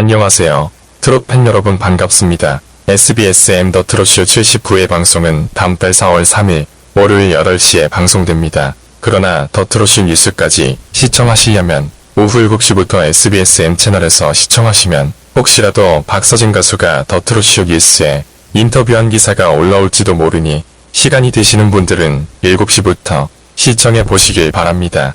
안녕하세요. 트롯 팬 여러분 반갑습니다. SBS M 더 트롯쇼 79회 방송은 다음 달 4월 3일 월요일 8시에 방송됩니다. 그러나 더 트롯쇼 뉴스까지 시청하시려면 오후 7시부터 SBS M 채널에서 시청하시면 혹시라도 박서진 가수가 더 트롯쇼 뉴스에 인터뷰한 기사가 올라올지도 모르니 시간이 되시는 분들은 7시부터 시청해 보시길 바랍니다.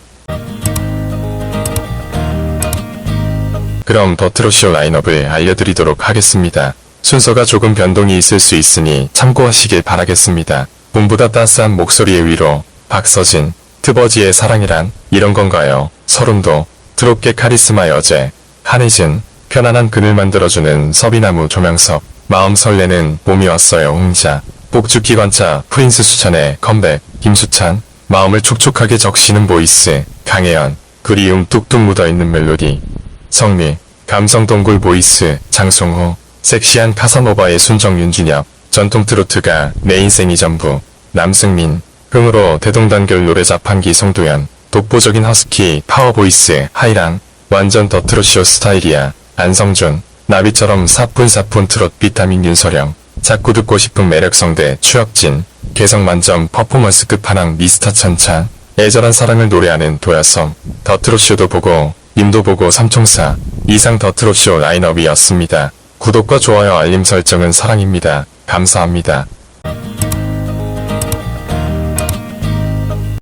그럼 더 트롯쇼 라인업을 알려드리도록 하겠습니다. 순서가 조금 변동이 있을 수 있으니 참고하시길 바라겠습니다. 봄보다 따스한 목소리의 위로 박서진, 트버지의 사랑이란 이런 건가요? 서른도, 드롭게 카리스마 여제, 한혜진, 편안한 그늘 만들어주는 서비나무 조명석, 마음 설레는 봄이 왔어요 홍자, 복주기 관차 프린스 수찬의 컴백, 김수찬, 마음을 촉촉하게 적시는 보이스, 강혜연, 그리움 뚝뚝 묻어있는 멜로디, 성미, 감성 동굴 보이스, 장송호, 섹시한 카사노바의 순정 윤준혁, 전통 트로트가 내 인생이 전부, 남승민, 흥으로 대동단결 노래 자판기 송도연, 독보적인 허스키 파워 보이스 하이랑, 완전 더 트롯쇼 스타일이야, 안성준, 나비처럼 사뿐사뿐 트롯 비타민 윤서령, 자꾸 듣고 싶은 매력성대 추혁진, 개성 만점 퍼포먼스 끝판왕 미스터 찬찬, 애절한 사랑을 노래하는 도야성, 더 트롯쇼도 보고, 님도 보고 삼총사, 이상 더 트롯쇼 라인업이었습니다. 구독과 좋아요 알림 설정은 사랑입니다. 감사합니다.